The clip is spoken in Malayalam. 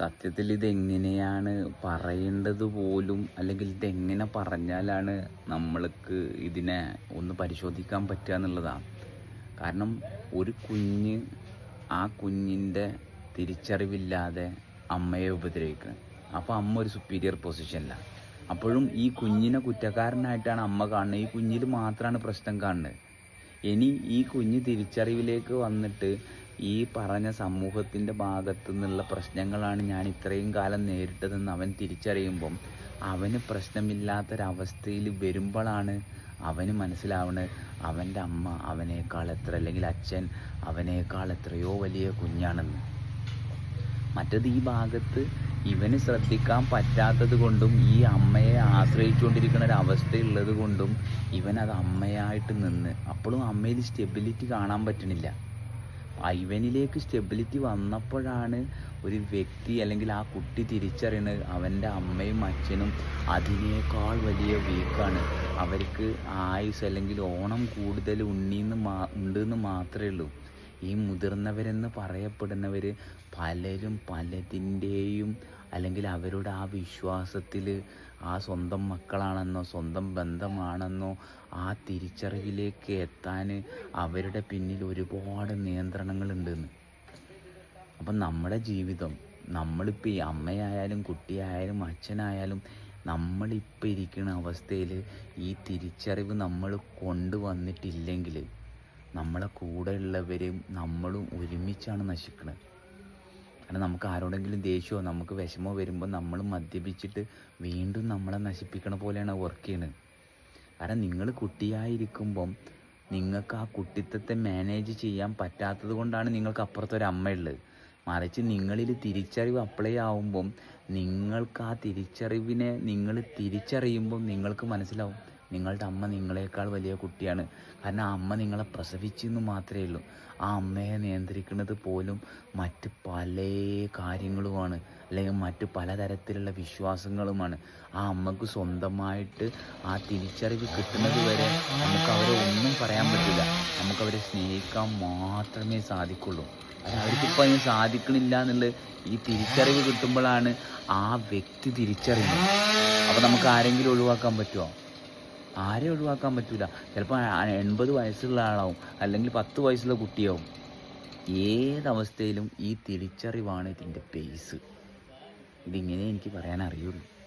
സത്യത്തിൽ ഇതെങ്ങനെയാണ് പറയേണ്ടത് പോലും അല്ലെങ്കിൽ ഇതെങ്ങനെ പറഞ്ഞാലാണ് നമ്മൾക്ക് ഇതിനെ ഒന്ന് പരിശോധിക്കാൻ പറ്റുക എന്നുള്ളതാണ്. കാരണം ഒരു കുഞ്ഞ് ആ കുഞ്ഞിന്റെ തിരിച്ചറിവില്ലാതെ അമ്മയെ ഉപദ്രവിക്കുക. അപ്പോൾ അമ്മ ഒരു സുപ്പീരിയർ പൊസിഷനിലാണ് അപ്പോഴും ഈ കുഞ്ഞിനെ കുറ്റക്കാരനായിട്ടാണ് അമ്മ കാണുന്നത്. ഈ കുഞ്ഞിൽ മാത്രമാണ് പ്രശ്നം കാണുന്നത്. ഇനി ഈ കുഞ്ഞ് തിരിച്ചറിവിലേക്ക് വന്നിട്ട് ഈ പറഞ്ഞ സമൂഹത്തിന്റെ ഭാഗത്തു നിന്നുള്ള പ്രശ്നങ്ങളാണ് ഞാൻ ഇത്രയും കാലം നേരിട്ടതെന്ന് അവൻ തിരിച്ചറിയുമ്പം അവന് പ്രശ്നമില്ലാത്തൊരവസ്ഥയിൽ വരുമ്പോഴാണ് അവന് മനസ്സിലാവണത് അവന്റെ അമ്മ അവനേക്കാൾ എത്ര അല്ലെങ്കിൽ അച്ഛൻ അവനേക്കാൾ എത്രയോ വലിയ കുഞ്ഞാണെന്ന്. മറ്റത് ഈ ഭാഗത്ത് ഇവന് ശ്രദ്ധിക്കാൻ പറ്റാത്തത് കൊണ്ടും ഈ അമ്മയെ ആശ്രയിച്ചുകൊണ്ടിരിക്കുന്ന ഒരു അവസ്ഥയുള്ളത് കൊണ്ടും ഇവൻ അത് അമ്മയായിട്ട് നിന്ന്. അപ്പോഴും അമ്മയിൽ സ്റ്റെബിലിറ്റി കാണാൻ പറ്റണില്ല. ഇവനിലേക്ക് സ്റ്റെബിലിറ്റി വന്നപ്പോഴാണ് ഒരു വ്യക്തി അല്ലെങ്കിൽ ആ കുട്ടി തിരിച്ചറിയുന്നത് അവന്റെ അമ്മയും അച്ഛനും അതിനേക്കാൾ വലിയ വീക്കാണ്. അവർക്ക് ആയുസ് അല്ലെങ്കിൽ ഓണം കൂടുതൽ ഉണ്ണിന്ന് മാ ഉണ്ടെന്ന് മാത്രമേ ഉള്ളൂ. ഈ മുതിർന്നവരെന്ന് പറയപ്പെടുന്നവർ പലരും പലതിന്റെയും അല്ലെങ്കിൽ അവരുടെ ആ വിശ്വാസത്തിൽ ആ സ്വന്തം മക്കളാണെന്നോ സ്വന്തം ബന്ധമാണെന്നോ ആ തിരിച്ചറിവിലേക്ക് എത്താൻ അവരുടെ പിന്നിൽ ഒരുപാട് നിയന്ത്രണങ്ങളുണ്ടെന്ന്. അപ്പം നമ്മുടെ ജീവിതം നമ്മളിപ്പോൾ ഈ അമ്മയായാലും കുട്ടിയായാലും അച്ഛനായാലും നമ്മളിപ്പോൾ ഇരിക്കുന്ന അവസ്ഥയിൽ ഈ തിരിച്ചറിവ് നമ്മൾ കൊണ്ടുവന്നിട്ടില്ലെങ്കിൽ നമ്മളെ കൂടെ കൂടെയുള്ളവരും നമ്മളും ഒരുമിച്ചാണ് നശിക്കുന്നത് കാരണം നമുക്ക് ആരോടെങ്കിലും ദേഷ്യമോ നമുക്ക് വിഷമോ വരുമ്പോൾ നമ്മൾ മദ്യപിച്ചിട്ട് വീണ്ടും നമ്മളെ നശിപ്പിക്കണ പോലെയാണ് വർക്ക് ചെയ്യുന്നത് കാരണം നിങ്ങൾ കുട്ടിയായിരിക്കുമ്പം നിങ്ങൾക്ക് ആ കുട്ടിത്തത്തെ മാനേജ് ചെയ്യാൻ പറ്റാത്തത് കൊണ്ടാണ് നിങ്ങൾക്ക് അപ്പുറത്തൊരു അമ്മയുള്ളത് മറിച്ച് നിങ്ങളിൽ തിരിച്ചറിവ് അപ്ലൈ ആവുമ്പം നിങ്ങൾക്ക് ആ തിരിച്ചറിവിനെ നിങ്ങൾ തിരിച്ചറിയുമ്പം നിങ്ങൾക്ക് മനസ്സിലാവും. നിങ്ങളുടെ അമ്മ നിങ്ങളെക്കാൾ വലിയ കുട്ടിയാണ്. കാരണം അമ്മ നിങ്ങളെ പ്രസവിച്ചെന്ന് മാത്രമേ ഉള്ളൂ. ആ അമ്മയെ നിയന്ത്രിക്കുന്നത് പോലും മറ്റ് പല കാര്യങ്ങളുമാണ്. അല്ലെങ്കിൽ മറ്റ് പലതരത്തിലുള്ള വിശ്വാസങ്ങളുമാണ്. ആ അമ്മയ്ക്ക് സ്വന്തമായിട്ട് ആ തിരിച്ചറിവ് കിട്ടുന്നത് വരെ നമുക്ക് അവരെ ഒന്നും പറയാൻ പറ്റില്ല. നമുക്ക് അവരെ സ്നേഹിക്കാൻ മാത്രമേ സാധിക്കുള്ളൂ. അത് അവർക്കിപ്പോൾ അതിന് സാധിക്കണില്ല എന്നുള്ളത് ഈ തിരിച്ചറിവ് കിട്ടുമ്പോഴാണ് ആ വ്യക്തി തിരിച്ചറിയുന്നത്. അപ്പോൾ നമുക്ക് ആരെങ്കിലും ഒഴിവാക്കാൻ പറ്റുമോ ആരെ ഒഴിവാക്കാൻ പറ്റൂല. ചിലപ്പോൾ എൺപത് വയസ്സുള്ള ആളാവും അല്ലെങ്കിൽ പത്ത് വയസ്സുള്ള കുട്ടിയാവും. ഏതവസ്ഥയിലും ഈ തിരിച്ചറിവാണ് ഇതിന്റെ ബേസ് ഇതിങ്ങനെ എനിക്ക് പറയാൻ അറിയുള്ളൂ